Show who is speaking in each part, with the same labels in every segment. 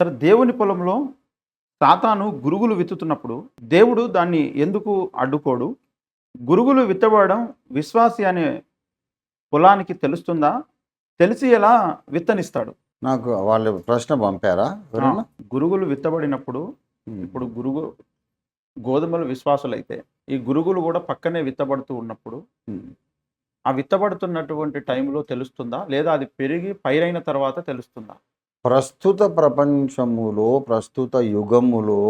Speaker 1: సరే దేవుని పొలంలో సాతాను గురుగులు విత్తుతున్నప్పుడు దేవుడు దాన్ని ఎందుకు అడ్డుకోడు గురుగులు విత్తబడడం విశ్వాసి అనే పొలానికి తెలుస్తుందా తెలిసి ఎలా విత్తనిస్తాడు
Speaker 2: నాకు వాళ్ళు ప్రశ్న పంపారా?
Speaker 1: గురుగులు విత్తబడినప్పుడు. ఇప్పుడు గురుగు గోధుమలు విశ్వాసులు అయితే ఈ గురుగులు కూడా పక్కనే విత్తబడుతూ ఉన్నప్పుడు. ఆ విత్తబడుతున్నటువంటి టైంలో తెలుస్తుందా లేదా అది పెరిగి పైరైన తర్వాత తెలుస్తుందా
Speaker 2: ప్రస్తుత ప్రపంచములో ప్రస్తుత యుగములో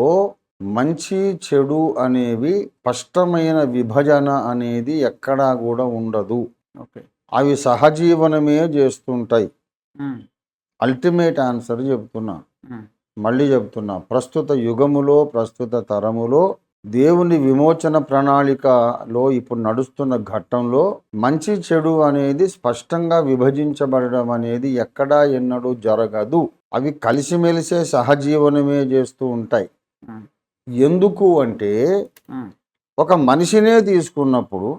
Speaker 2: మంచి చెడు అనేవి స్పష్టమైన విభజన అనేది ఎక్కడా కూడా ఉండదు.
Speaker 1: ఓకే.
Speaker 2: అవి సహజీవనమే చేస్తుంటాయి. అల్టిమేట్ ఆన్సర్ చెప్తున్నా. మళ్ళీ చెప్తున్నా ప్రస్తుత యుగములో ప్రస్తుత తరములో దేవుని విమోచన ప్రణాళికలో ఇప్పుడు నడుస్తున్న ఘట్టంలో మంచి చెడు అనేది స్పష్టంగా విభజించబడడం అనేది ఎక్కడా ఎన్నడూ జరగదు. అవి కలిసిమెలిసే సహజీవనమే చేస్తూ ఉంటాయి. ఎందుకు అంటే ఒక మనిషినే తీసుకున్నప్పుడు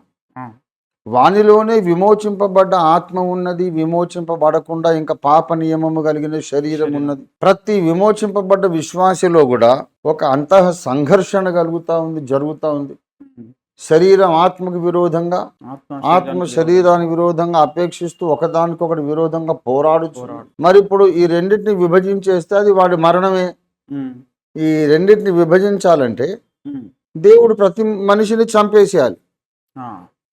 Speaker 2: వానిలోనే విమోచింపబడ్డ ఆత్మ ఉన్నది విమోచింపబడకుండా ఇంకా పాప నియమము కలిగిన శరీరం. ఉన్నది. ప్రతి విమోచింపబడ్డ విశ్వాసిలో కూడా ఒక అంతః సంఘర్షణ కలుగుతా ఉంది జరుగుతూ ఉంది. శరీరం ఆత్మకు విరోధంగా ఆత్మ శరీరానికి విరోధంగా. అపేక్షిస్తూ ఒకదానికొకటి విరోధంగా పోరాడుచు.
Speaker 1: పోరాడు.
Speaker 2: మరి ఇప్పుడు ఈ రెండింటిని విభజించేస్తే అది వాడి మరణమే. ఈ రెండింటిని విభజించాలంటే దేవుడు ప్రతి మనిషిని చంపేసేయాలి.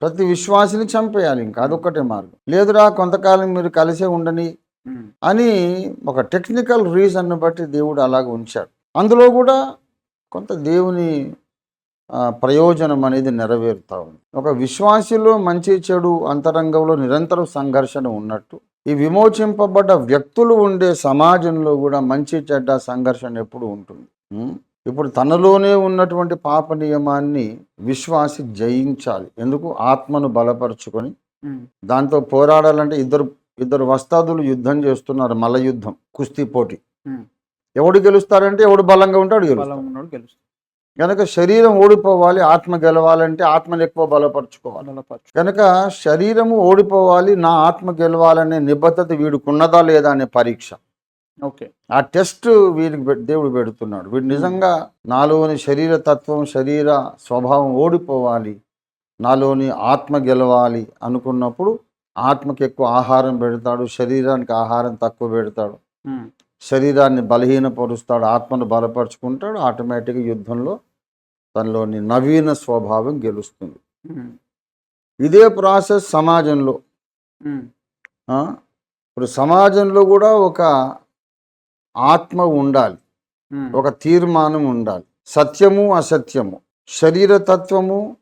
Speaker 2: ప్రతి విశ్వాసిని చంపేయాలి ఇంకా అదొక్కటే మార్గం. లేదురా కొంతకాలం మీరు కలిసే ఉండని అని ఒక టెక్నికల్ రీజన్ బట్టి దేవుడు అలాగ ఉంచాడు. అందులో కూడా కొంత దేవుని ప్రయోజనం అనేది నెరవేరుతా ఉంది. ఒక విశ్వాసిలో మంచి చెడు అంతరంగంలో నిరంతరం సంఘర్షణ ఉన్నట్టు ఈ విమోచింపబడ్డ వ్యక్తులు ఉండే సమాజంలో కూడా మంచి చెడ్డ సంఘర్షణ ఎప్పుడు ఉంటుంది? ఇప్పుడు తనలోనే ఉన్నటువంటి పాప నియమాన్ని విశ్వాసి జయించాలి. ఎందుకు? ఆత్మను బలపరుచుకొని. దాంతో పోరాడాలంటే ఇద్దరు ఇద్దరు వస్తాదులు యుద్ధం చేస్తున్నారు మల్ల యుద్ధం కుస్తీ పోటీ. ఎవడు గెలుస్తారంటే ఎవడు బలంగా ఉంటాడు గెలుస్తాడు. కనుక శరీరం ఓడిపోవాలి ఆత్మ గెలవాలంటే ఆత్మను ఎక్కువ బలపరుచుకోవాలి.
Speaker 1: బలపరచు
Speaker 2: కనుక శరీరము ఓడిపోవాలి నా ఆత్మ గెలవాలనే నిబద్ధత వీడికున్నదా లేదా అనే పరీక్ష.
Speaker 1: ఓకే.
Speaker 2: ఆ టెస్ట్ వీడికి పె- దేవుడు పెడుతున్నాడు. వీడు నిజంగా నాలోని శరీర తత్వం శరీర స్వభావం ఓడిపోవాలి నాలోని ఆత్మ గెలవాలి అనుకున్నప్పుడు ఆత్మకి ఎక్కువ ఆహారం పెడతాడు శరీరానికి ఆహారం తక్కువ పెడతాడు. శరీరాన్ని బలహీనపరుస్తాడు ఆత్మను బలపరుచుకుంటాడు ఆటోమేటిక్గా యుద్ధంలో తనలోని నవీన స్వభావం గెలుస్తుంది. ఇదే ప్రాసెస్ సమాజంలో? ఇప్పుడు సమాజంలో కూడా ఒక ఆత్మ ఉండాలి. ఒక తీర్మానం ఉండాలి. సత్యము అసత్యము శరీర తత్వము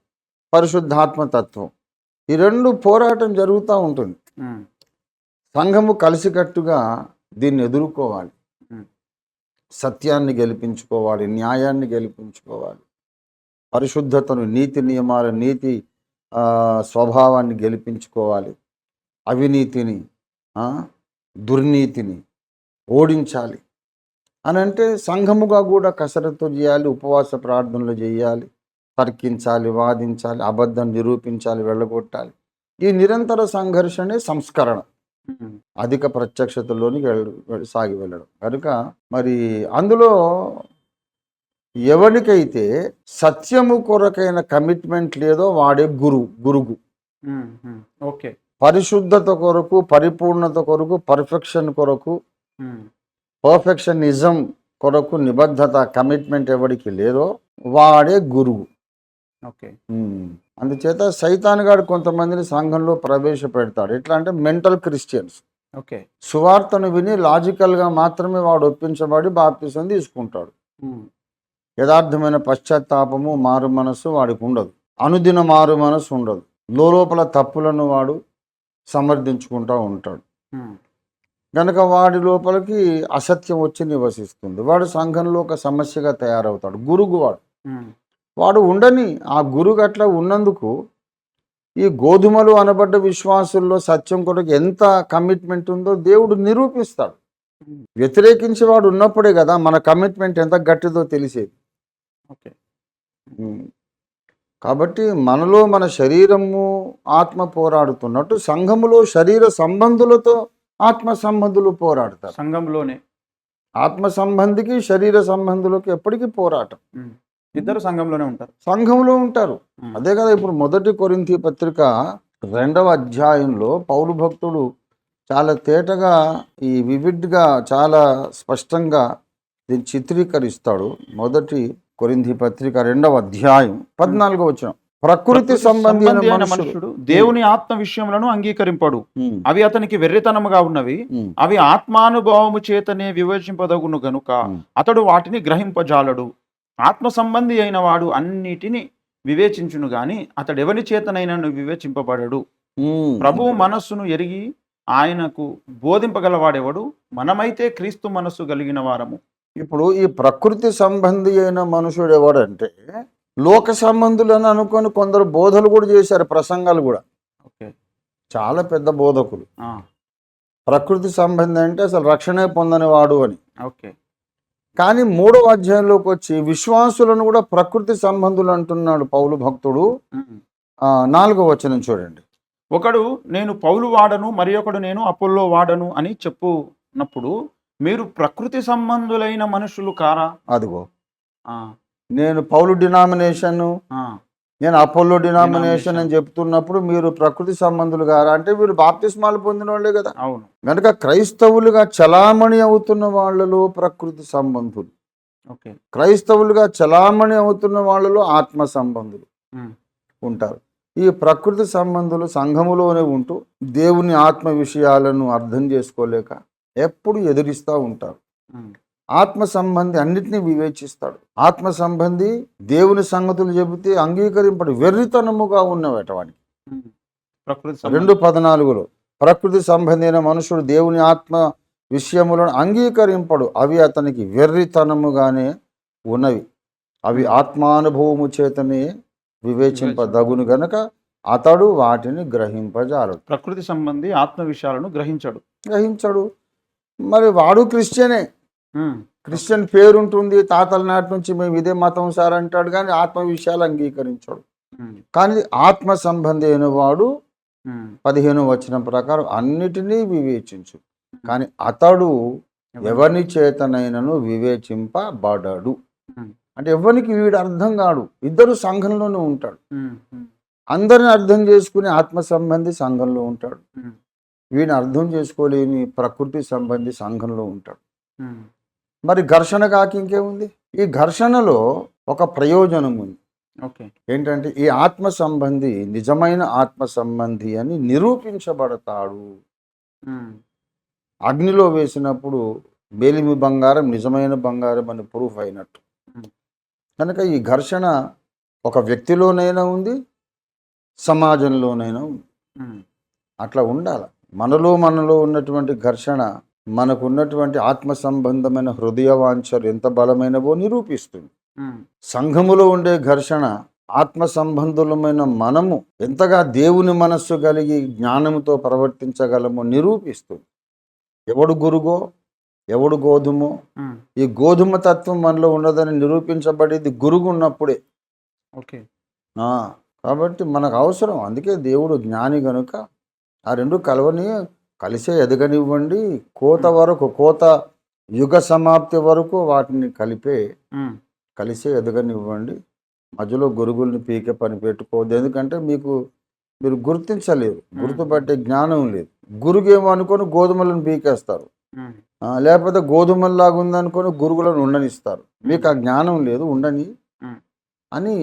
Speaker 2: పరిశుద్ధాత్మ తత్వం. ఈ రెండు పోరాటం జరుగుతూ ఉంటుంది. సంఘము కలిసికట్టుగా దీన్ని ఎదుర్కోవాలి. సత్యాన్ని గెలిపించుకోవాలి న్యాయాన్ని గెలిపించుకోవాలి. పరిశుద్ధతను నీతి నియమాల నీతి స్వభావాన్ని గెలిపించుకోవాలి. అవినీతిని దుర్నీతిని ఓడించాలి. అని అంటే సంఘముగా కూడా కసరత్తు చేయాలి ఉపవాస ప్రార్థనలు చేయాలి తర్కించాలి వాదించాలి అబద్ధం నిరూపించాలి వెళ్ళగొట్టాలి. ఈ నిరంతర సంఘర్షణే సంస్కరణ. అధిక ప్రత్యక్షతలోనికి వెళ్ వెళ్- సాగి వెళ్ళడం. కనుక మరి అందులో ఎవరికైతే సత్యము కొరకైన కమిట్మెంట్ లేదో వాడే గురు గురుగు.
Speaker 1: ఓకే.
Speaker 2: పరిశుద్ధత కొరకు పరిపూర్ణత కొరకు పర్ఫెక్షన్ కొరకు పర్ఫెక్షనిజం కొరకు నిబద్ధత కమిట్మెంట్ ఎవరికి లేదో వాడే గురువు.
Speaker 1: ఓకే.
Speaker 2: అందుచేత సైతాన్ గారు కొంతమందిని సంఘంలో ప్రవేశపెడతాడు. ఎట్లా అంటే మెంటల్ క్రిస్టియన్స్.
Speaker 1: ఓకే.
Speaker 2: సువార్తను విని లాజికల్గా మాత్రమే వాడు ఒప్పించబడి బాప్తిసం తీసుకుంటాడు. యథార్థమైన పశ్చాత్తాపము మారు మనస్సు వాడికి ఉండదు. అనుదిన మారు మనస్సు ఉండదు. లోపల తప్పులను వాడు సమర్థించుకుంటూ ఉంటాడు. కనుక వాడి లోపలికి అసత్యం వచ్చి నివసిస్తుంది. వాడు సంఘంలో ఒక సమస్యగా తయారవుతాడు. గురుగు వాడు. వాడు ఉండని ఆ గురువు అట్లా ఉన్నందుకు ఈ గోధుమలు అనబడ్డ విశ్వాసుల్లో సత్యం కొరకు ఎంత కమిట్మెంట్ ఉందో దేవుడు నిరూపిస్తాడు. వ్యతిరేకించి వాడు ఉన్నప్పుడే కదా మన కమిట్మెంట్ ఎంత గట్టిదో తెలిసేది.
Speaker 1: ఓకే.
Speaker 2: కాబట్టి మనలో మన శరీరము ఆత్మ పోరాడుతున్నట్టు సంఘములో శరీర సంబంధులతో ఆత్మ సంబంధులు పోరాడతారు.
Speaker 1: సంఘంలోనే.
Speaker 2: ఆత్మ సంబంధికి శరీర సంబంధులకు ఎప్పటికీ పోరాటం.
Speaker 1: ఇద్దరు సంఘంలోనే ఉంటారు.
Speaker 2: సంఘంలో ఉంటారు. అదే కదా ఇప్పుడు మొదటి కొరింథీ పత్రిక రెండవ అధ్యాయంలో పౌలు భక్తుడు చాలా తేటగా ఈ వివిడ్గా చాలా స్పష్టంగా దీన్ని చిత్రీకరిస్తాడు. మొదటి కొరింథీ పత్రిక రెండవ అధ్యాయం పద్నాలుగో వచ్చిన ప్రకృతి సంబంధి అయిన
Speaker 1: సంబంధి అయిన
Speaker 2: మనుషుడు
Speaker 1: దేవుని ఆత్మ విషయములను అంగీకరింపడు. అవి అతనికి వెర్రితనముగా ఉన్నవి. అవి ఆత్మానుభవము చేతనే వివేచింపదగును గనుక. అతడు వాటిని గ్రహింపజాలడు. ఆత్మ సంబంధి అయిన వాడు అన్నిటిని వివేచించును గాని అతడు ఎవరి చేతనైనను వివేచింపబడడు. ప్రభువు మనస్సును ఎరిగి ఆయనకు బోధింపగలవాడెవడు? మనమైతే క్రీస్తు మనస్సు కలిగిన వారము.
Speaker 2: ఇప్పుడు ఈ ప్రకృతి సంబంధి అయిన మనుషుడు ఎవడంటే లోక సంబంధులను అనుకొని కొందరు బోధలు కూడా చేశారు ప్రసంగాలు కూడా.
Speaker 1: ఓకే.
Speaker 2: చాలా పెద్ద బోధకులు. ప్రకృతి సంబంధి అంటే అసలు రక్షణే పొందని వాడు అని.
Speaker 1: ఓకే.
Speaker 2: కానీ మూడవ అధ్యాయంలోకి వచ్చి విశ్వాసులను కూడా ప్రకృతి సంబంధులు అంటున్నాడు పౌలు భక్తుడు. నాలుగో వచనం చూడండి.
Speaker 1: ఒకడు నేను పౌలు వాడను మరి ఒకడు నేను అపోల్లో వాడను అని చెప్పునప్పుడు మీరు ప్రకృతి సంబంధులైన మనుషులు కారా?
Speaker 2: అదిగో. నేను పౌలు డినామినేషన్ నేను అపోలో డినామినేషన్. అని చెప్తున్నప్పుడు మీరు ప్రకృతి సంబంధులు గారా? అంటే వీరు బాప్తిస్మాలు పొందిన వాళ్ళే కదా.
Speaker 1: అవును.
Speaker 2: కనుక క్రైస్తవులుగా చలామణి అవుతున్న వాళ్ళలో ప్రకృతి సంబంధులు.
Speaker 1: ఓకే.
Speaker 2: క్రైస్తవులుగా చలామణి అవుతున్న వాళ్ళలో ఆత్మ సంబంధులు ఉంటారు. ఈ ప్రకృతి సంబంధులు సంఘములోనే ఉంటూ దేవుని ఆత్మ విషయాలను అర్థం చేసుకోలేక ఎప్పుడు ఎదురిస్తూ ఉంటారు. ఆత్మ సంబంధి అన్నిటినీ వివేచిస్తాడు. ఆత్మ సంబంధి దేవుని సంగతులు చెబితే అంగీకరింపడు. వెర్రితనముగా ఉన్నవట వాడికి
Speaker 1: ఉమ్. ప్రకృతి సంబంధి.
Speaker 2: రెండు పద్నాలుగులో ప్రకృతి సంబంధైన మనుషుడు దేవుని ఆత్మ విషయములను అంగీకరింపడు. అవి అతనికి వెర్రితనముగానే ఉన్నవి. అవి ఆత్మానుభవము చేతనే వివేచింపదగును గనక అతడు వాటిని గ్రహింపజాలడు.
Speaker 1: ప్రకృతి సంబంధి ఆత్మ విషయాలను గ్రహించడు.
Speaker 2: గ్రహించడు. మరి వాడు క్రిస్టియనే. క్రిస్టియన్ పేరుంటుంది తాతల నాటి నుంచి మేము ఇదే మతం సార్ అంటాడు కానీ ఆత్మ విషయాలు అంగీకరించాడు.
Speaker 1: ఉమ్,
Speaker 2: కానీ ఆత్మ సంబంధి అయిన వాడు
Speaker 1: ఉమ్.
Speaker 2: పదిహేను వచ్చిన ప్రకారం అన్నిటినీ వివేచించు. కానీ అతడు ఎవరిని చేతనైనను వివేచింపబడడు. అంటే ఎవరికి వీడు అర్థం కాడు? ఇద్దరు సంఘంలోనే ఉంటాడు. అందరిని అర్థం చేసుకుని ఆత్మ సంబంధి సంఘంలో ఉంటాడు. వీడిని అర్థం చేసుకోలేని ప్రకృతి సంబంధి సంఘంలో ఉంటాడు. మరి ఘర్షణ కాకి ఇంకేముంది? ఈ ఘర్షణలో ఒక ప్రయోజనం ఉంది
Speaker 1: ఓకే.
Speaker 2: ఏంటంటే ఈ ఆత్మ సంబంధి నిజమైన ఆత్మ సంబంధి అని నిరూపించబడతాడు. అగ్నిలో వేసినప్పుడు మేలిమి బంగారం నిజమైన బంగారం అని ప్రూఫ్ అయినట్టు. కనుక ఈ ఘర్షణ ఒక వ్యక్తిలోనైనా ఉంది సమాజంలోనైనా ఉంది. అట్లా ఉండాలి. మనలో మనలో ఉన్నటువంటి ఘర్షణ మనకు ఉన్నటువంటి ఆత్మ సంబంధమైన హృదయ వాంఛలు ఎంత బలమైనవో నిరూపిస్తుంది. సంఘములో ఉండే ఘర్షణ ఆత్మ సంబంధులమైన మనము ఎంతగా దేవుని మనస్సు కలిగి జ్ఞానముతో ప్రవర్తించగలమో నిరూపిస్తుంది. ఎవడు గురుగో ఎవడు గోధుమో. ఈ గోధుమ తత్వం మనలో ఉన్నదని నిరూపించబడేది గురుగు ఉన్నప్పుడే.
Speaker 1: ఓకే.
Speaker 2: ఆ, కాబట్టి మనకు అవసరం. అందుకే దేవుడు జ్ఞాని గనుక ఆ రెండు కలవని కలిసే ఎదగనివ్వండి. కోత వరకు కోత యుగ సమాప్తి వరకు వాటిని కలిపే కలిసే ఎదగనివ్వండి. మధ్యలో గురుగుల్ని పీకే పని పెట్టుకోవద్దు. ఎందుకంటే మీకు మీరు గుర్తించలేరు. గుర్తుపట్టే జ్ఞానం లేదు. గురుగేమో అనుకొని గోధుమలను పీకేస్తారు. లేకపోతే గోధుమల్లాగా ఉందనుకొని గురుగులను ఉండనిస్తారు. మీకు ఆ జ్ఞానం లేదు ఉండని. అని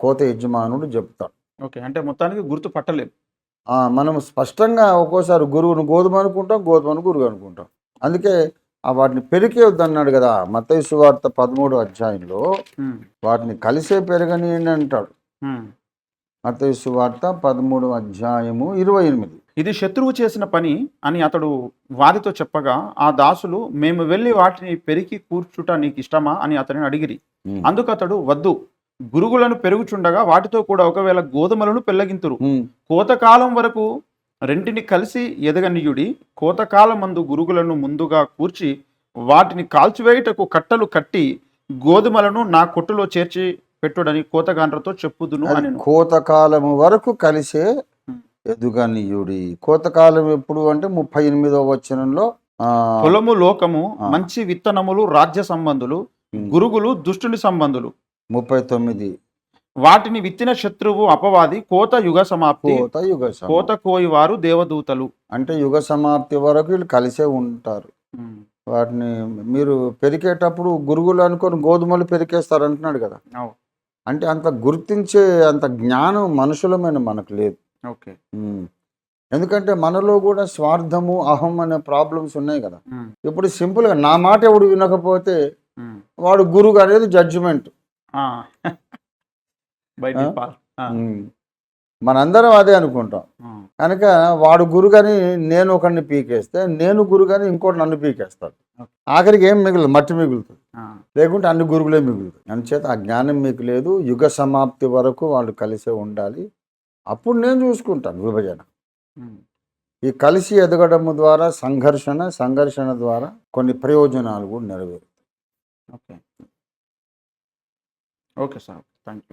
Speaker 2: కోత యజమానుడు చెప్తాడు.
Speaker 1: ఓకే. అంటే మొత్తానికి గుర్తు పట్టలేదు.
Speaker 2: మనం స్పష్టంగా ఒక్కోసారి గురువును గోధుమ అనుకుంటాం గోధుమను గురువు అనుకుంటాం. అందుకే ఆ వాటిని పెరికేయొద్దు అన్నాడు కదా మత్తయి సువార్త పదమూడు అధ్యాయంలో వాటిని కలిసే పెరగనీయండి అంటాడు.
Speaker 1: ఉమ్.
Speaker 2: మత్తయి సువార్త పదమూడు అధ్యాయము ఇరవై ఎనిమిది.
Speaker 1: ఇది శత్రువు చేసిన పని అని అతడు వారితో చెప్పగా ఆ దాసులు మేము వెళ్ళి వాటిని పెరికి కూర్చుట నీకు ఇష్టమా అని అతనిని అడిగిరి. అందుకు అతడు వద్దు గురుగులను పెరుగుచుండగా వాటితో కూడా ఒకవేళ గోధుమలను పెళ్ళగింతురు.
Speaker 2: ఉమ్,
Speaker 1: కోతకాలం వరకు రెంటిని కలిసి ఎదగనీయుడి కోతకాలం మందు గురుగులను ముందుగా కూర్చి వాటిని కాల్చివేయుటకు కట్టలు కట్టి గోధుమలను నా కొట్టులో చేర్చి పెట్టుడని కోతగాండ్రతో చెప్పుదును అని
Speaker 2: కోతకాలము వరకు కలిసే. ఎదుగనీయుడి. కోతకాలం ఎప్పుడు అంటే ముప్పై ఎనిమిదవ వచనంలో
Speaker 1: పొలము లోకము. మంచి విత్తనములు రాజ్య సంబంధులు గురుగులు దుష్టుని సంబంధులు.
Speaker 2: ముప్పై తొమ్మిది.
Speaker 1: వాటిని విత్తిన శత్రువు అపవాది కోత యుగ సమాప్తి
Speaker 2: కోత యుగ.
Speaker 1: కోత కోయి వారు దేవదూతలు.
Speaker 2: అంటే యుగ సమాప్తి వరకు వీళ్ళు కలిసే ఉంటారు. వాటిని మీరు పెరికేటప్పుడు గురుగులు అనుకొని గోధుమలు పెరికేస్తారు అంటున్నాడు కదా. అంటే అంత గుర్తించే అంత జ్ఞానం మనుషులమైన మనకు లేదు.
Speaker 1: ఓకే.
Speaker 2: ఎందుకంటే మనలో కూడా స్వార్థము అహం అనే ప్రాబ్లమ్స్ ఉన్నాయి కదా. ఇప్పుడు సింపుల్గా నా మాట ఎవడు వినకపోతే. వాడు గురువు అనేది జడ్జిమెంట్ మనందరం అదే అనుకుంటాం. కనుక వాడు గురుగని నేను ఒకరిని పీకేస్తే నేను గురుగని ఇంకోటి నన్ను పీకేస్తాడు. ఆఖరికి ఏం మిగులు మట్టి మిగులుతుంది. లేకుంటే అన్ని గురుగులే మిగులుతాయి. అందుచేత ఆ జ్ఞానం మీకు లేదు యుగ సమాప్తి వరకు వాళ్ళు కలిసే ఉండాలి. అప్పుడు నేను చూసుకుంటాను విభజన. ఈ కలిసి ఎదగడం ద్వారా సంఘర్షణ సంఘర్షణ ద్వారా కొన్ని ప్రయోజనాలు కూడా నెరవేరు
Speaker 1: okay. Okay sir thank you